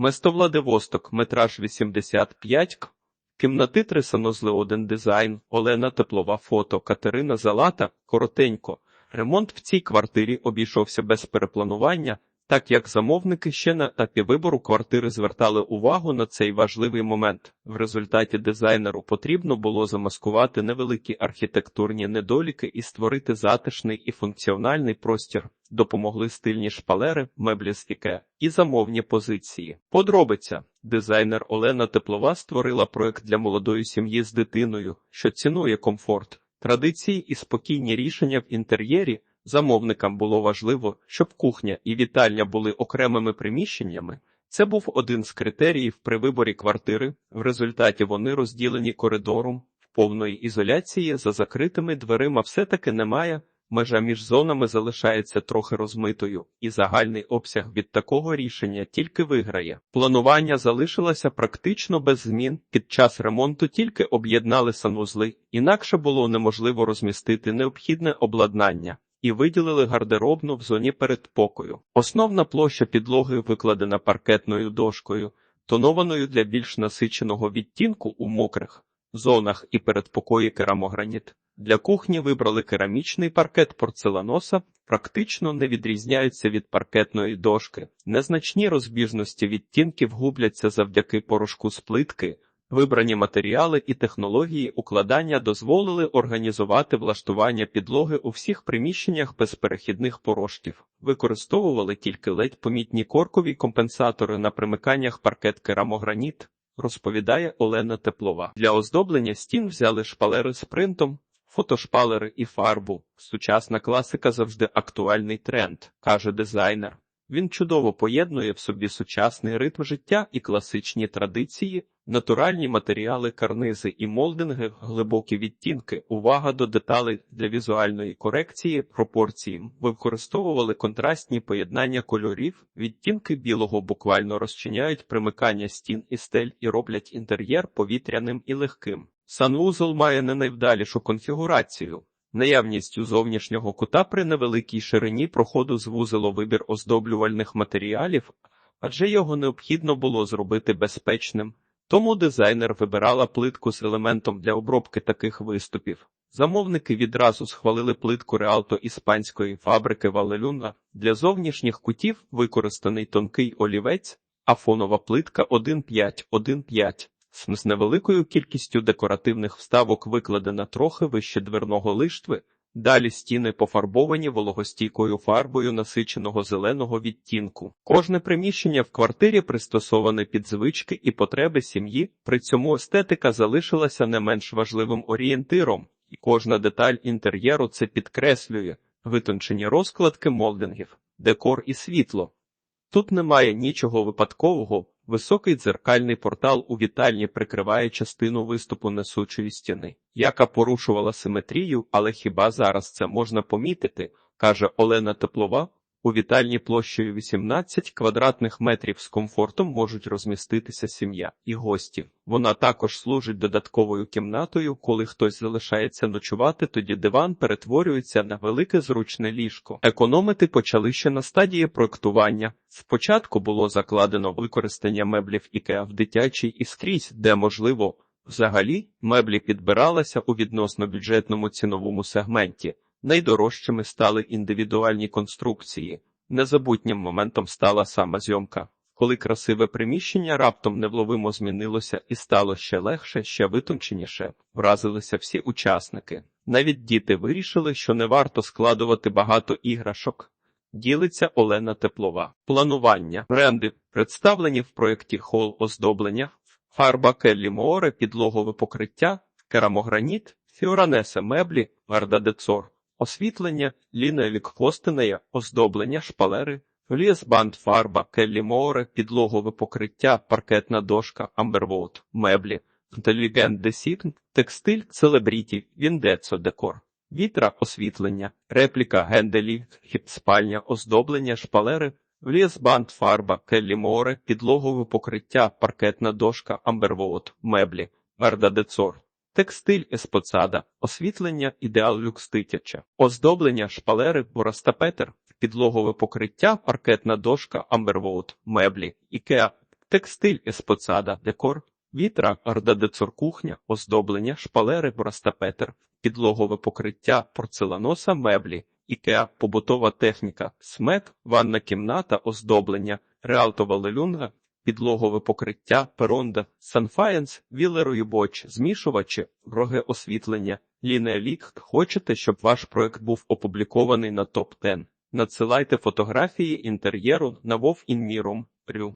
Место Владивосток, метраж 85 к. Кімнати санузли один дизайн, Олена Теплова фото, Катерина Залата, коротенько. Ремонт в цій квартирі обійшовся без перепланування, так як замовники ще на етапі вибору квартири звертали увагу на цей важливий момент. В результаті дизайнеру потрібно було замаскувати невеликі архітектурні недоліки і створити затишний і функціональний простір. Допомогли стильні шпалери, меблі з іке і замовні позиції. Подробиця дизайнер Олена Теплова створила проект для молодої сім'ї з дитиною, що цінує комфорт, традиції і спокійні рішення в інтер'єрі. Замовникам було важливо, щоб кухня і вітальня були окремими приміщеннями. Це був один з критеріїв при виборі квартири. В результаті вони розділені коридором в повної ізоляції за закритими дверима все-таки немає. Межа між зонами залишається трохи розмитою, і загальний обсяг від такого рішення тільки виграє. Планування залишилося практично без змін. Під час ремонту тільки об'єднали санузли, інакше було неможливо розмістити необхідне обладнання і виділили гардеробну в зоні передпокою. Основна площа підлоги викладена паркетною дошкою, тонованою для більш насиченого відтінку у мокрих зонах і передпокої керамограніт. Для кухні вибрали керамічний паркет порцеланоса, практично не відрізняються від паркетної дошки. Незначні розбіжності відтінків губляться завдяки порошку з плитки. Вибрані матеріали і технології укладання дозволили організувати влаштування підлоги у всіх приміщеннях без перехідних порошків. Використовували тільки ледь помітні коркові компенсатори на примиканнях паркет керамограніт, розповідає Олена Теплова. Для оздоблення стін взяли шпалери з принтом, фотошпалери і фарбу. Сучасна класика завжди актуальний тренд, каже дизайнер. Він чудово поєднує в собі сучасний ритм життя і класичні традиції, натуральні матеріали, карнизи і молдинги, глибокі відтінки, увага до деталей для візуальної корекції, пропорції. Використовували контрастні поєднання кольорів, відтінки білого буквально розчиняють примикання стін і стель і роблять інтер'єр повітряним і легким. Санвузол має не найвдалішу конфігурацію. Наявністю зовнішнього кута при невеликій ширині проходу звузило вибір оздоблювальних матеріалів, адже його необхідно було зробити безпечним, тому дизайнер вибирала плитку з елементом для обробки таких виступів. Замовники відразу схвалили плитку реалто іспанської фабрики Валелюна. Для зовнішніх кутів використаний тонкий олівець, а фонова плитка 1,5-1,5 з невеликою кількістю декоративних вставок викладена трохи вище дверного лиштви, далі стіни пофарбовані вологостійкою фарбою насиченого зеленого відтінку. Кожне приміщення в квартирі пристосоване під звички і потреби сім'ї, при цьому естетика залишилася не менш важливим орієнтиром, і кожна деталь інтер'єру це підкреслює витончені розкладки молдингів, декор і світло. Тут немає нічого випадкового. Високий дзеркальний портал у вітальні прикриває частину виступу несучої стіни, яка порушувала симетрію, але хіба зараз це можна помітити, каже Олена Теплова, у вітальні площею 18 квадратних метрів з комфортом можуть розміститися сім'я і гості. Вона також служить додатковою кімнатою. Коли хтось залишається ночувати, тоді диван перетворюється на велике зручне ліжко. Економити почали ще на стадії проектування. Спочатку було закладено використання меблів Ікеа в дитячій і скрізь, де можливо. Взагалі, меблі підбиралися у відносно бюджетному ціновому сегменті. Найдорожчими стали індивідуальні конструкції. Незабутнім моментом стала сама зйомка, коли красиве приміщення раптом невловимо змінилося і стало ще легше, ще витонченіше. Вразилися всі учасники. Навіть діти вирішили, що не варто складувати багато іграшок. Ділиться Олена Теплова. Планування бренди представлені в проєкті хол оздоблення, фарба Келлі Море, підлогове покриття, керамограніт, фіоранесе меблі, Децор. Освітлення, ліневік хостинея, оздоблення, шпалери, лісбанд, фарба, келлі море, підлогове покриття, паркетна дошка, амберволт, меблі, інтелігент десікн, текстиль, целебріті, віндецо, декор, вітра, освітлення, репліка, генделі, хіп-спальня, оздоблення, шпалери, лісбанд, фарба, келлі море, підлогове покриття, паркетна дошка, амберволт, меблі, децор. Текстиль еспоцада, освітлення ідеал люкс дитяча, оздоблення шпалери Боростапетер, підлогове покриття, паркетна дошка, амбервоут, меблі, ікеа, текстиль, еспоцада, декор, вітра, ардадецор кухня, оздоблення, шпалери, брастапетер, підлогове покриття, порцеланоса, меблі, ікеа, побутова техніка, смек, ванна кімната, оздоблення, реалтова лелюнга, підлогове покриття, перонда, санфаєнс, вілеройбоч, змішувачі, роги освітлення, лінеалік. Хочете, щоб ваш проект був опублікований на топ 10 Надсилайте фотографії інтер'єру на вовінміром. Рю.